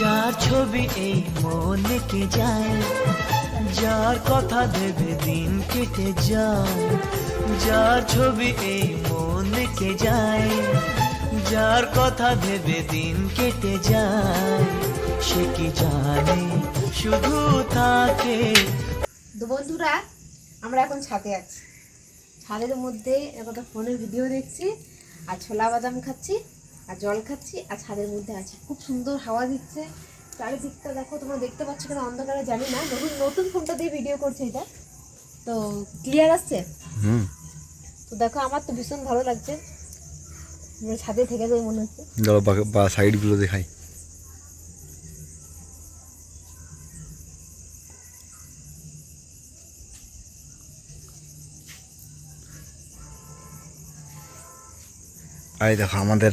যার ছবি এই মনে কে যায়, যার কথা ভেবে দিন কেটে যায়, যার ছবি এই মনে কে যায়, যার কথা ভেবে দিন কেটে যায়, সে কি জানে শুধু তাকে? বন্ধুরা, আমরা এখন ছাদে আছি। ছাদের মধ্যে তো ফোনের ভিডিও দেখছি আর ছোলা বাদাম খাচ্ছি। আর জল খাচ্ছি আর ছাদের মধ্যে আছি। খুব সুন্দর হাওয়া দিচ্ছে। চারিদিকটা দেখো তোমরা দেখতে পাচ্ছ কিনা অন্ধকারে জানি না। নতুন নতুন ফোনটা দিয়ে ভিডিও করছে এটা। তো ক্লিয়ার আসছে? তো দেখো আমার তো ভীষণ ভালো লাগছে। ছাদে থেকে যাই মনে হচ্ছে। দাঁড়াও বা- বা সাইডগুলো দেখাই। আই দেখো আমাদের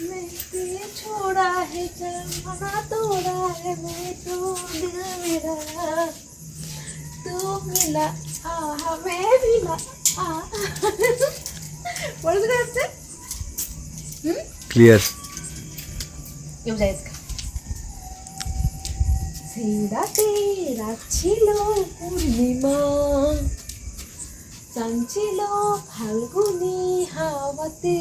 मैं ये छोड़ा है जमाना तोड़ा है मैं तो दिल मेरा तू मिला आहा मैं मिला आहा বলতে যাচ্ছে হুম ক্লিয়ার কেউ যায় इसका সেই রাতে রাত ছিল পূর্ণিমা চান ছিল ফাল্গুনি হাওয়াতে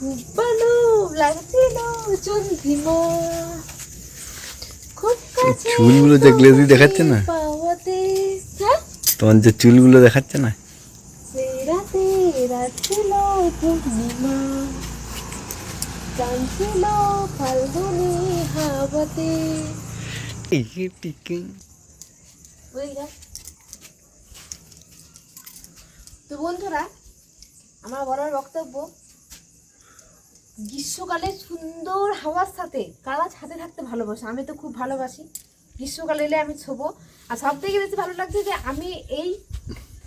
খুব ভালো লাগছিল চন্দ্রিমা খুব কাছে চুলগুলো যে গ্লেজি দেখাচ্ছে না? হ্যাঁ? তোমার যে চুলগুলো দেখাচ্ছে না? ছিল পূর্ণিমা ফাল্গুনি হাওয়াতে। তো বন্ধুরা আমার বড় বক্তব্য গ্রীষ্মকালে সুন্দর হাওয়ার সাথে কারা ছাদে থাকতে ভালোবাসে। আমি তো খুব ভালোবাসি। গ্রীষ্মকালে এলে আমি ছোবো। আর সব থেকে বেশি ভালো লাগছে যে, আমি এই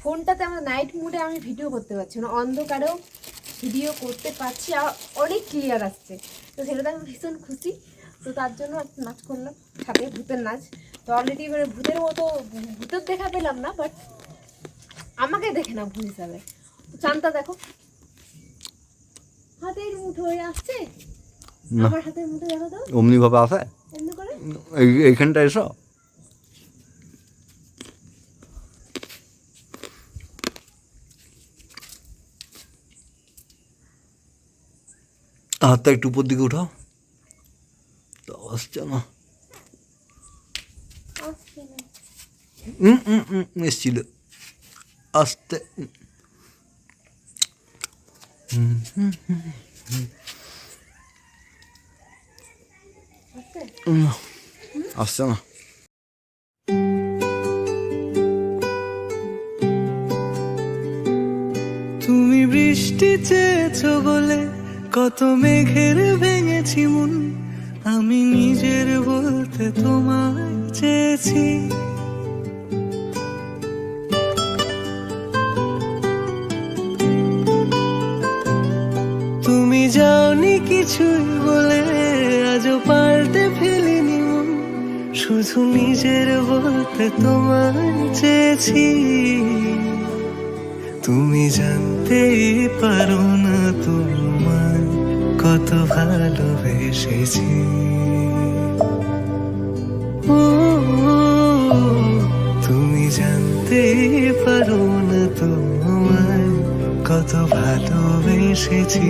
ফোনটাতে আমার নাইট মুডে আমি ভিডিও করতে পারছি মানে অন্ধকারেও ভিডিও করতে পারছি আর অনেক ক্লিয়ার আসছে। তো সেটাতে আমি ভীষণ খুশি। তো তার জন্য একটা নাচ করলাম। সাথে ভূতের নাচ। তো অলরেডি মানে ভূতের মতো, ভূতের দেখা পেলাম না বাট আমাকে দেখে না ভূত হিসাবে। চানটা দেখো। হাতের মুঠো হয়ে আসছে আমার হাতের মুঠো দেখো তো? অমনি ভাবে আসে? এমনি করে? এই এইখানটা এসো। হাতটা একটু উপর দিকে উঠাও। তো আসছে না। এসছিল। আস্তে আসছে আসছে না তুমি বৃষ্টি চেয়েছো বলে কত মেঘের ভেঙেছি মন। আমি নিজের বলতে তোমায় চেয়েছি। কিছুই বলে আজও পাল্টে ফেলিনি মন। শুধু নিজের বলতে তোমার চেয়েছি। তুমি জানতেই পারো না তোমার কত ভালোবেসেছি। তুমি জানতেই পারো না তোমার কত ভালোবেসেছি।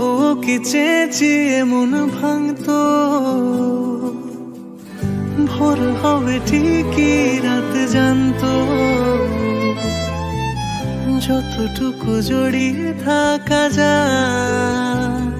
তবুও কি চেয়েছি মন ভাঙত? ভোর হবে ঠিকই রাত জানত। যতটুকু জড়িয়ে থাকা যায়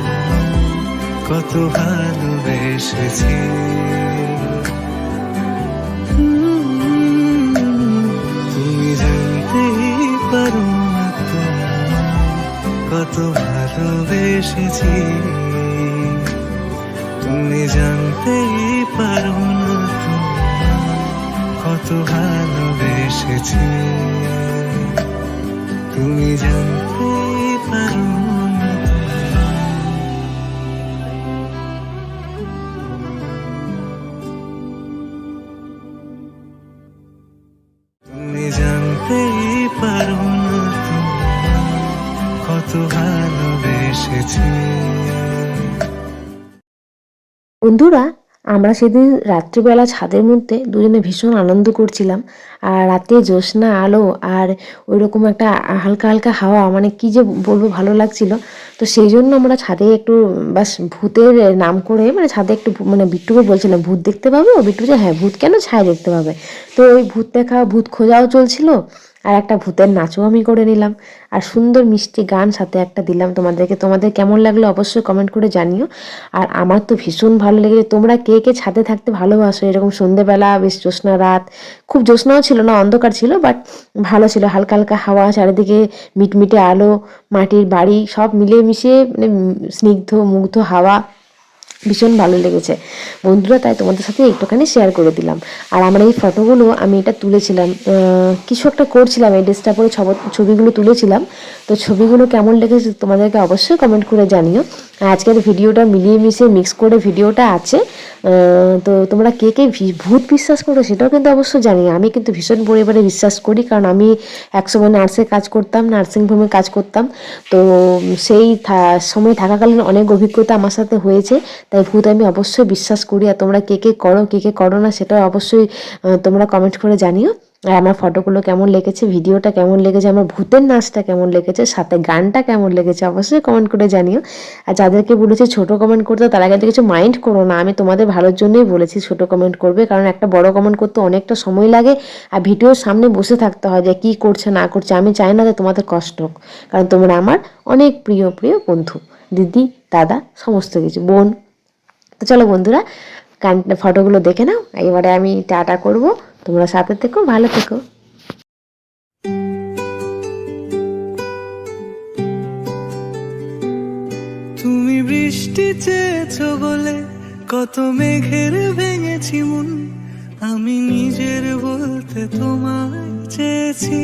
কত ভালোবেসেছি। তুমি জানতেই পারো কত ভালোবেসেছি। তুমি জানতেই পারো কত ভালোবেসেছি। তুমি জানতেই পারো জানতেই পারো না কত ভালোবেসেছি। বন্ধুরা আমরা সেদিন রাত্রিবেলা ছাদের মধ্যে দুজনে ভীষণ আনন্দ করছিলাম। আর রাতে জ্যোৎস্না, আলো আর ওই রকম একটা হালকা হালকা হাওয়া মানে কি যে বলব, ভালো লাগছিল। তো সেই জন্য আমরা ছাদে একটু, বাস ভূতের নাম করে মানে ছাদে একটু মানে বিট্টুকে বলছিলাম, ভূত দেখতে পাবে? ও বিট্টু যে হ্যাঁ ভূত কেন ছায়া দেখতে পাবে? তো ওই ভূত দেখা, ভূত খোঁজাও চলছিল। আর একটা ভূতের নাচও আমি করে নিলাম। আর সুন্দর মিষ্টি গান সাথে একটা দিলাম তোমাদেরকে। তোমাদের কেমন লাগল অবশ্যই কমেন্ট করে জানিও। আর আমার তো ভীষণ ভালো লেগেছে। তোমরা কে কে ছাদে থাকতে ভালোবাসো? এরকম সন্ধেবেলা, বেশ জ্যোৎস্না রাত। খুব জ্যোৎস্নাও ছিল না, অন্ধকার ছিল বাট ভালো ছিল। হালকা হালকা হাওয়া, চারিদিকে মিটমিটে আলো, মাটির বাড়ি, সব মিলিয়ে মিশিয়ে মানে স্নিগ্ধ, মুগ্ধ হাওয়া। ভীষণ ভালো লেগেছে। বন্ধুরা, তাই তোমাদের সাথে একটুখানি শেয়ার করে দিলাম। আর আমার এই ফটোগুলো আমি এটা তুলেছিলাম কিছু একটা করছিলাম, এই ড্রেসটা পরে ছব- ছবিগুলো তুলেছিলাম। তো ছবিগুলো কেমন লেগেছে তোমাদেরকে অবশ্যই কমেন্ট করে জানিও। আজকের ভিডিওটা মিলিয়ে মিশিয়ে মিক্স করে ভিডিওটা আছে। তো তোমরা কে কে ভূত বিশ্বাস করো সেটাও কিন্তু অবশ্যই জানি আমি কিন্তু ভীষণ পরিবারে বিশ্বাস করি, কারণ আমি একসময় নার্সে কাজ করতাম নার্সিং হোমে কাজ করতাম। তো সেই সময় থাকাকালীন অনেক অভিজ্ঞতা আমার সাথে হয়েছে। তাই ভূত, আমি অবশ্যই বিশ্বাস করি। আর তোমরা কে কে করো, কে কে করো না, সেটা অবশ্যই তোমরা কমেন্ট করে জানিও। আর আমার ফটোগুলো কেমন লেগেছে, ভিডিওটা কেমন লেগেছে, আমার ভূতের নাচটা কেমন লেগেছে, সাথে গানটা কেমন লেগেছে, অবশ্যই কমেন্ট করে জানিও। আর যাদেরকে বলেছি ছোট কমেন্ট করতে, তারা কিন্তু কিছু মাইন্ড করো না। আমি তোমাদের ভালোর জন্যই বলেছি ছোট কমেন্ট করবে, কারণ একটা বড় কমেন্ট করতে অনেকটা সময় লাগে। আর ভিডিওর সামনে বসে থাকতে হয় যে কী করছে, না করছে। আমি চাই না যে তোমাদের কষ্ট হোক, কারণ তোমরা আমার অনেক প্রিয় প্রিয় বন্ধু, দিদি, দাদা, সমস্ত কিছু, বোন। তো চলো বন্ধুরা ফটোগুলো দেখে নাও। এবারে আমি টাটা করব। তোমরা সাথে থেকো, ভালো থেকো। তুমি বৃষ্টি চেয়েছো বলে কত মেঘের ভেঙেছি মন। আমি নিজের বলতে তোমায় চেয়েছি।